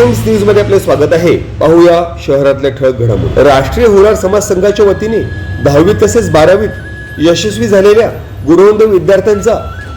Times न्यूजमध्ये आपले स्वागत आहे. पाहूया शहरातल्या ठळक घडामोडी. राष्ट्रीय होणार समाज संघाच्या वतीने दहावी तसेच बारावीत यशस्वी झालेल्या गुणवंत विद्यार्थ्यांचा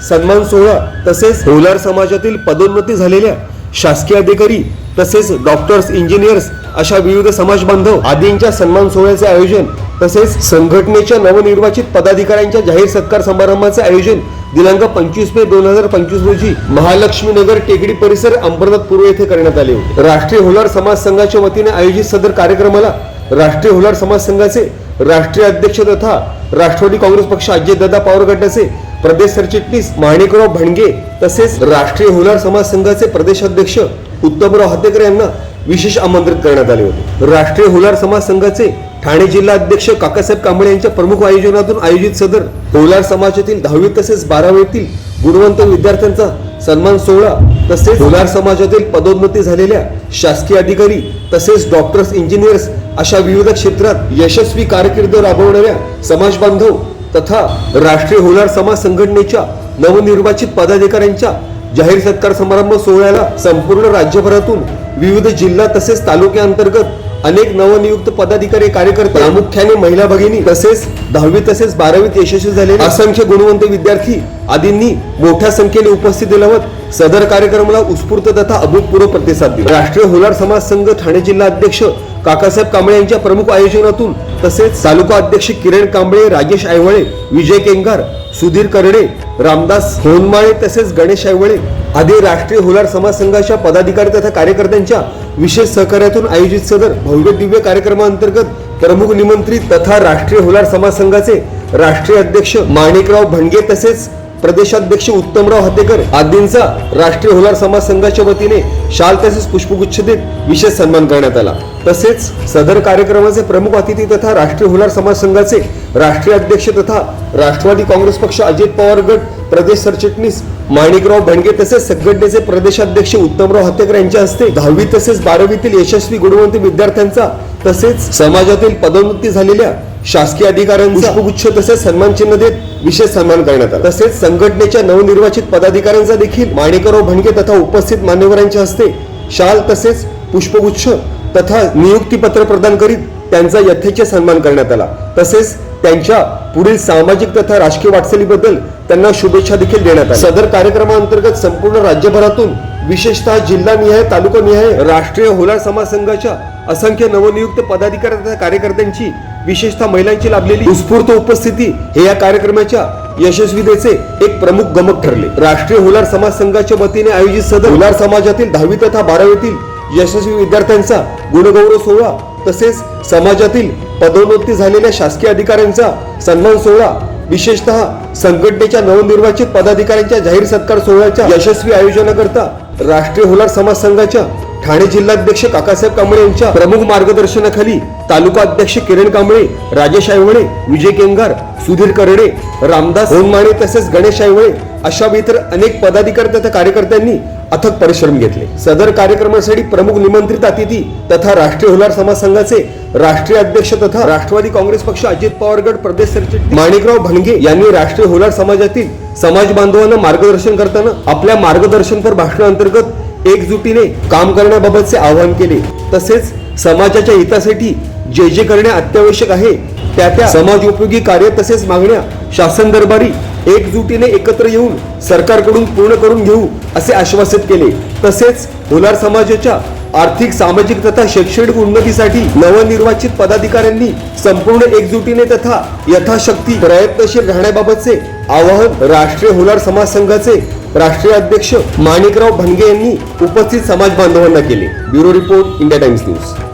सन्मान सोहळा तसेच होलार समाजातील पदोन्नती झालेल्या शासकीय अधिकारी तसेच डॉक्टर्स इंजिनियर्स अशा विविध समाज बांधव आदींच्या सन्मान सोहळ्याचे आयोजन तसेच संघटनेच्या नवनिर्वाचित पदाधिकाऱ्यांच्या जाहीर सत्कार समारंभाचे आयोजन दिनांक पंचवीस मे दोन हजार पंचवीस रोजी महालक्ष्मी नगर टेकडी परिसर अंबरनाथ पूर्व येथे करण्यात आले होते. राष्ट्रीय होलार समाज संघाच्या वतीने आयोजित सदर कार्यक्रमाला राष्ट्रीय होलार समाज संघाचे राष्ट्रीय अध्यक्ष तथा राष्ट्रवादी काँग्रेस पक्ष अजितदादा पवार गटाचे प्रदेश सरचिटणीस माणिकराव भणगे तसेच राष्ट्रीय होलार समाज संघाचे प्रदेशाध्यक्ष उत्तमराव हातेकर यांना विशेष आमंत्रित करण्यात आले होते. राष्ट्रीय होलार समाज संघाचे ठाणे जिल्हा अध्यक्ष काकासाहेब कांबळे यांच्या प्रमुख आयोजनातून आयोजित सदर होलार समाजातील दहावी तसेच बारावीतील गुणवंत विद्यार्थ्यांचा सन्मान सोहळा तसेच होलार समाजातील पदोन्नती झालेल्या शासकीय अधिकारी तसेच डॉक्टर्स इंजिनियर्स अशा विविध क्षेत्रात यशस्वी कारकीर्द राबवणाऱ्या समाज बांधव तथा राष्ट्रीय होलार समाज संघटनेच्या नवनिर्वाचित पदाधिकाऱ्यांच्या जाहीर सत्कार समारंभ सोहळ्याला संपूर्ण राज्यभरातून विविध जिल्हा तसेच तालुक्याअंतर्गत अनेक नवनियुक्त पदाधिकारी कार्यकर्ते प्रामुख्याने महिला भगिनी तसेच दहावी तसेच बारावीत यशस्वी झालेले असंख्य गुणवंत विद्यार्थी आदींनी मोठ्या संख्येने उपस्थिती लावत सदर कार्यक्रमाला उत्स्फूर्त तथा अभूतपूर्व प्रतिसाद दिला. राष्ट्रीय होलार समाज संघ ठाणे जिल्हा अध्यक्ष काकासाहेब कांबळे यांच्या प्रमुख आयोजनातून तसेच तालुका अध्यक्ष किरण कांबळे राजेश आयवळे विजय केंगार सुधीर कर्णे रामदास होनमाळे तसेच गणेश आयवळे आदी राष्ट्रीय होलार समाज संघाच्या पदाधिकारी तथा कार्यकर्त्यांच्या विशेष सहकार्यातून आयोजित सदर भव्य दिव्य कार्यक्रमांतर्गत प्रमुख निमंत्रित तथा राष्ट्रीय होलार समाज संघाचे राष्ट्रीय अध्यक्ष माणिकराव भणगे तसेच प्रदेशाध्यक्ष उत्तमराव हतेकर आदींचा राष्ट्रीय होलार समाज संघाच्या वतीने शाल तसेच पुष्पगुच्छ देत विशेष सन्मान करण्यात आला. तसेच सदर कार्यक्रमाचे प्रमुख अतिथी तथा राष्ट्रीय होलार समाज संघाचे राष्ट्रीय अध्यक्ष तथा राष्ट्रवादी काँग्रेस पक्ष अजित पवार गट प्रदेश सरचिटणीस माणिकराव भणगे तसेच संघटनेचे प्रदेशाध्यक्ष उत्तमराव हत्तेकर यांच्या हस्ते दहावी तसेच बारावीतील यशस्वी गुणवंत विद्यार्थ्यांचा तसेच समाजातील पदोन्नती झालेल्या शासकीय अधिकाऱ्यांचा पुष्पगुच्छ तसेच सन्मान चिन्ह देत विशेष सन्मान करण्यात आला. तसेच संघटनेच्या नवनिर्वाचित पदाधिकाऱ्यांचा देखील माणिकराव भणगे तथा उपस्थित मान्यवरांच्या हस्ते शाल तसेच पुष्पगुच्छ तथा नियुक्तीपत्र प्रदान करीत त्यांचा यथेच सन्मान करण्यात आला. तसेच त्यांच्या पुढील सामाजिक तथा राजकीय वाटचालीबद्दल त्यांना शुभेच्छा देखील देण्यात आल्या. सदर कार्यक्रमाअंतर्गत संपूर्ण राज्यभरातून विशेषतः जिल्हानिहाय तालुकानिहाय राष्ट्रीय होलार समाज संघाच्या असंख्य नवनियुक्त पदाधिकारी तथा कार्यकर्त्यांची विशेषतः महिलांची लाभलेली उत्स्फूर्त उपस्थिती हे या कार्यक्रमाच्या यशस्वीतेचे एक प्रमुख गमक ठरले. राष्ट्रीय होलार समाज संघाच्या वतीने आयोजित सदर होलार समाजातील दहावी तथा बारावीतील यशस्वी विद्यार्थ्यांचा गुणगौरव सोहळा तसेच समाजातील पदोन्नती झालेल्या शासकीय अधिकाऱ्यांचा सन्मान सोहळा विशेषतः संघटनेच्या नवनिर्वाचित पदाधिकाऱ्यांच्या जाहीर सत्कार सोहळ्याच्या यशस्वी आयोजनाकरता राष्ट्रीय होलार समाज संघाच्या ठाणे जिल्हाध्यक्ष काकासाहेब कांबळे यांच्या प्रमुख मार्गदर्शनाखाली तालुका अध्यक्ष किरण कांबळे राजेश आयवळे विजय केंगार सुधीर करडे रामदास होनमाने तसेच गणेश आयवळे अशा इतर अनेक पदाधिकारी तथा कार्यकर्त्यांनी अथक परिश्रम घेतले. सदर कार्यक्रमासाठी प्रमुख निमंत्रित अतिथी तथा राष्ट्रीय होलार समाज संघाचे राष्ट्रीय अध्यक्ष तथा राष्ट्रवादी काँग्रेस पक्ष अजित पवार गट प्रदेश सरचिटणीस माणिकराव भणगे यांनी राष्ट्रीय होलार समाजातील समाज बांधवांना मार्गदर्शन करताना आपल्या मार्गदर्शनपर भाषणाअंतर्गत एकजुटीने काम करण्याबाबतचे आवाहन केले. तसेच समाजाच्या हितासाठी जे जे करणे अत्यावश्यक आहे त्या त्या समाज उपयोगी कार्य तसेच मागण्या शासन दरबारी एकजुटीने एकत्र येऊन सरकारकडून पूर्ण करून घेऊ असे आश्वासित केले. तसेच होलार समाजाच्या आर्थिक सामाजिक तथा शैक्षणिक उन्नतीसाठी नवनिर्वाचित पदाधिकाऱ्यांनी संपूर्ण एकजुटीने तथा यथाशक्ती प्रयत्नशील राहण्याबाबतचे आवाहन राष्ट्रीय होलार समाज संघाचे राष्ट्रीय अध्यक्ष माणिकराव भंगे यांनी उपस्थित समाज बांधवांना केले. Bureau report India Times news.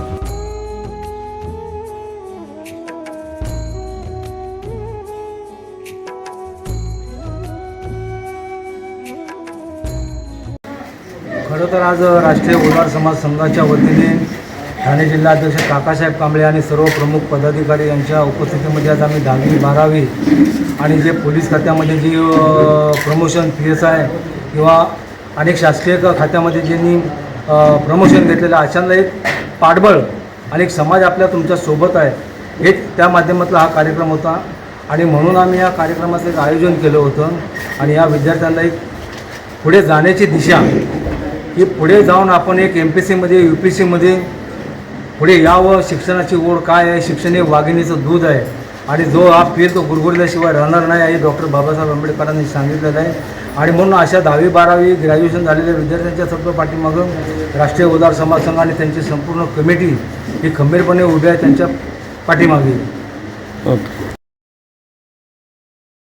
खरं तर आज राष्ट्रीय ओलार समाज संघाच्या वतीने ठाणे जिल्हाध्यक्ष काकासाहेब कांबळे आणि सर्व प्रमुख पदाधिकारी यांच्या उपस्थितीमध्ये आज आम्ही दहावी बारावी आणि जे पोलीस खात्यामध्ये जी प्रमोशन पी एस आय किंवा अनेक शासकीय खात्यामध्ये ज्यांनी प्रमोशन घेतलेलं अशांना एक पाठबळ आणि एक समाज आपल्या तुमच्यासोबत आहे हे त्या माध्यमातला हा कार्यक्रम होता. आणि म्हणून आम्ही या कार्यक्रमाचं एक आयोजन केलं होतं आणि या विद्यार्थ्यांना एक पुढे जाण्याची दिशा की पुढे जाऊन आपण एक एम पी सीमध्ये यू पी सीमध्ये पुढे यावं. शिक्षणाची ओढ काय आहे? शिक्षण हे वाघिणीचं दूध आहे. आणि जो हा पीर तो गुरगुरल्याशिवाय राहणार नाही हे डॉक्टर बाबासाहेब आंबेडकरांनी सांगितलेलं आहे. आणि म्हणून अशा दहावी बारावी ग्रॅज्युएशन झालेल्या विद्यार्थ्यांच्या सर्व पाठीमागं राष्ट्रीय उदार समाज संघ आणि त्यांची संपूर्ण कमिटी ही खंबीरपणे उभी आहे त्यांच्या पाठीमागे. ओके.